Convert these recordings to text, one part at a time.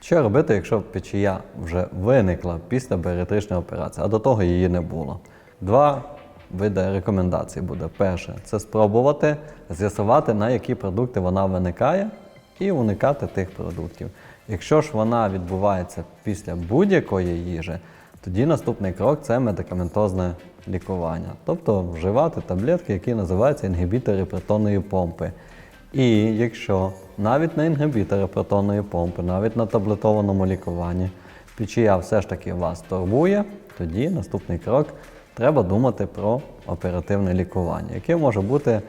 Що робити, якщо печія вже виникла після баріатричної операції, а до того її не було? Два види рекомендацій буде. Перше це спробувати з'ясувати, на які продукти вона виникає, і уникати тих продуктів. Якщо ж вона відбувається після будь-якої їжі, тоді наступний крок це медикаментозне лікування, тобто вживати таблетки, які називаються інгібітори протонної помпи. І якщо навіть на інгібітори протонної помпи, навіть на таблетованому лікуванні печія все ж таки вас турбує, тоді наступний крок треба думати про оперативне лікування, яке може бути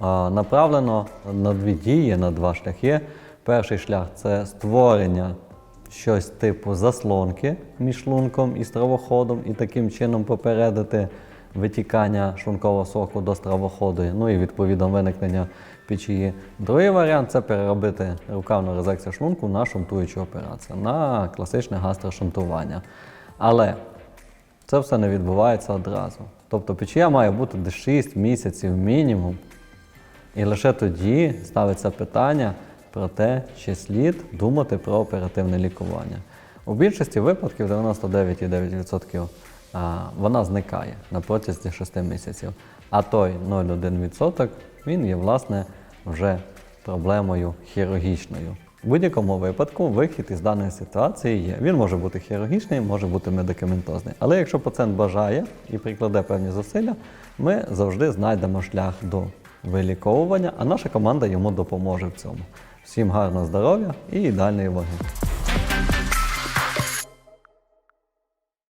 направлено на дві дії, на два шляхи. Перший шлях це створення щось типу заслонки між шлунком і стравоходом, і таким чином попередити витікання шлункового соку до стравоходу, ну і відповідно виникнення печії. Другий варіант це переробити рукавну резекцію шлунку на шунтуючу операцію, на класичне гастрошунтування. Але це все не відбувається одразу. Тобто печія має бути десь 6 місяців мінімум, і лише тоді ставиться питання про те, чи слід думати про оперативне лікування. У більшості випадків, 99,9%, а, вона зникає на протязі 6 місяців. А той 0,1% він є власне вже проблемою хірургічною. В будь-якому випадку вихід із даної ситуації є. Він може бути хірургічний, може бути медикаментозний. Але якщо пацієнт бажає і прикладе певні зусилля, ми завжди знайдемо шлях до виліковування, а наша команда йому допоможе в цьому. Всім гарного здоров'я і ідеальної ваги.